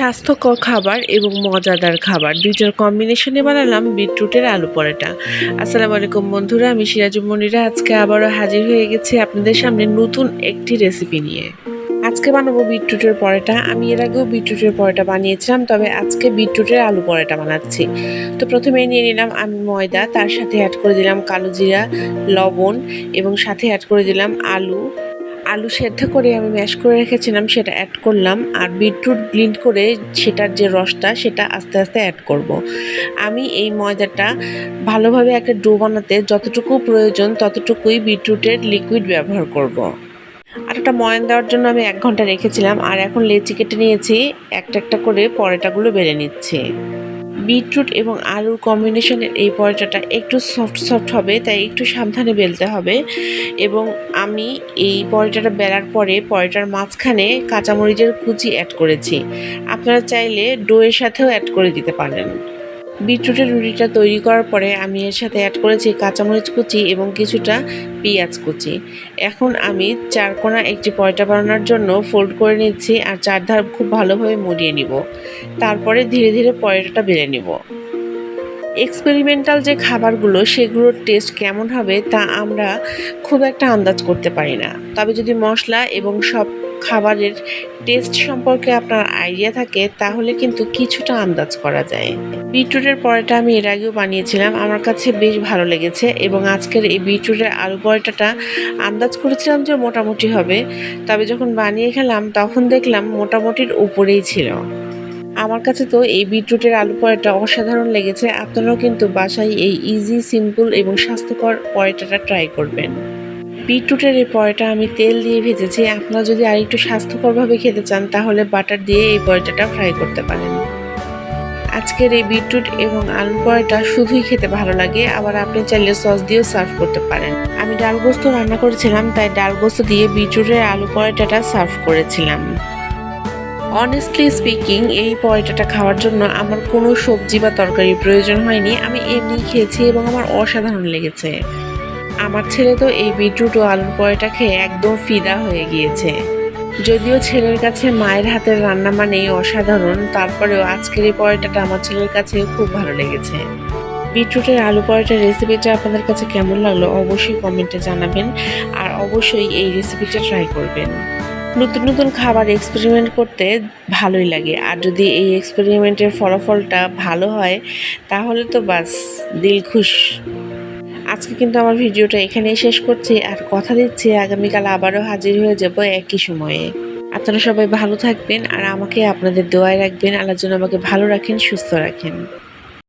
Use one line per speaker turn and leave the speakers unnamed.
স্বাস্থ্যকর খাবার এবং মজাদার খাবার। দুইটার কম্বিনেশনে বানালাম বিটরুটের আলু পরোটা। আসসালামু আলাইকুম বন্ধুরা, আমি সিরাজুম মনিরা। আজকে আবারও হাজির হয়ে গেছি আপনাদের সামনে নতুন একটি রেসিপি নিয়ে। আজকে বানাবো বিটরুটের পরোটা। আমি এর আগেও বিটরুটের পরোটা বানিয়েছিলাম, তবে আজকে বিটরুটের আলু পরোটা বানাচ্ছি। তো প্রথমে নিয়ে নিলাম আমি ময়দা, তার সাথে অ্যাড করে দিলাম কালো জিরা, লবণ এবং সাথে অ্যাড করে দিলাম আলু আলু সেদ্ধ করে আমি ম্যাশ করে রেখেছিলাম, সেটা অ্যাড করলাম আর বিটরুট ব্লিন্ড করে সেটার যে রসটা, সেটা আস্তে আস্তে অ্যাড করব। আমি এই ময়দাটা ভালোভাবে একটা ডো বানাতে যতটুকু প্রয়োজন, ততটুকুই বিটরুটের লিকুইড ব্যবহার করব। আটাটা ময়ান দেওয়ার জন্য আমি এক ঘণ্টা রেখেছিলাম, আর এখন লেচি কেটে নিয়েছি, একটা একটা করে পরোটাগুলো বেলে নিচ্ছি বিটরুট এবং আলুর কম্বিনেশনের এই পরোটাটা একটু সফট সফট হবে, তাই একটু সাবধানে বেলতে হবে। এবং আমি এই পরোটাটা বেলার পরে পরোটার মাঝখানে কাঁচামরিচের কুচি অ্যাড করেছি। আপনারা চাইলে ডোয়ের সাথেও অ্যাড করে দিতে পারেন। বিটরুটের রুটিটা তৈরি করার পরে আমি এর সাথে অ্যাড করেছি কাঁচামরিচ কুচি এবং কিছুটা পেঁয়াজ কুচি। এখন আমি চারকোনা একটি পরোটা বানানোর জন্য ফোল্ড করে নিচ্ছি আর চারধার খুব ভালোভাবে মুড়িয়ে নিব। তারপরে ধীরে ধীরে পরোটাটা বেলে নিব। এক্সপেরিমেন্টাল যে খাবারগুলো, সেগুলোর টেস্ট কেমন হবে তা আমরা খুব একটা আন্দাজ করতে পারি না। তবে যদি মশলা এবং সব খাবারের টেস্ট সম্পর্কে আপনার আইডিয়া থাকে, তাহলে কিন্তু কিছুটা আন্দাজ করা যায়। বিটরুটের পরোটা আমি এর আগেও বানিয়েছিলাম, আমার কাছে বেশ ভালো লেগেছে এবং আজকের এই বিটরুটের আলু পরোটাটা আন্দাজ করেছিলাম যে মোটামুটি হবে, তবে যখন বানিয়ে খেলাম তখন দেখলাম মোটামুটির উপরেই ছিল। আমার কাছে তো এই বিটরুটের আলু পরোটা অসাধারণ লেগেছে, আপনারাও কিন্তু বাসায় এই ইজি সিম্পল এবং স্বাস্থ্যকর পরোটাটা ট্রাই করবেন। বিটরুটের এই পরোটা আমি তেল দিয়ে ভেজেছি। আপনারা যদি আরেকটু স্বাস্থ্যকরভাবে খেতে চান, তাহলে বাটার দিয়ে এই পরোটাটা ফ্রাই করতে পারেন। আজকের এই বিটরুট এবং আলু পরোটা শুধুই খেতে ভালো লাগে। আবার আপনি চাইলে সস দিয়েও সার্ভ করতে পারেন। আমি ডাল গোস্ত রান্না করেছিলাম, তাই ডাল গোস্ত দিয়ে বিটরুটের আলু পরোটাটা সার্ভ করেছিলাম। অনেস্টলি স্পিকিং এই পরোটাটা খাওয়ার জন্য আমার কোনো সবজি বা তরকারির প্রয়োজন হয়নি। আমি এমনি খেয়েছি এবং আমার অসাধারণ লেগেছে। আমার ছেলে তো এই বিটরুট ও আলুর পরোটা খেয়ে একদম ফিদা হয়ে গিয়েছে। যদিও ছেলের কাছে মায়ের হাতের রান্না মানেই অসাধারণ, তারপরেও আজকের এই পরোটাটা আমার ছেলের কাছে খুব ভালো লেগেছে। বিটরুটের আলু পরোটার রেসিপিটা আপনাদের কাছে কেমন লাগল অবশ্যই কমেন্টে জানাবেন, আর অবশ্যই এই রেসিপিটা ট্রাই করবেন। নতুন নতুন খাবার এক্সপেরিমেন্ট করতে ভালোই লাগে, আর যদি এই এক্সপেরিমেন্টের ফলাফলটা ভালো হয়, তাহলে তো বাস দিল খুশ। আজকে কিন্তু আমার ভিডিওটা এখানেই শেষ করছি আর কথা দিচ্ছি, আগামীকাল আবারও হাজির হয়ে যাব একই সময়ে। আপনারা সবাই ভালো থাকবেন আর আমাকে আপনাদের দোয়ায় রাখবেন। আল্লাহ যেন আমাকে ভালো রাখেন, সুস্থ রাখেন।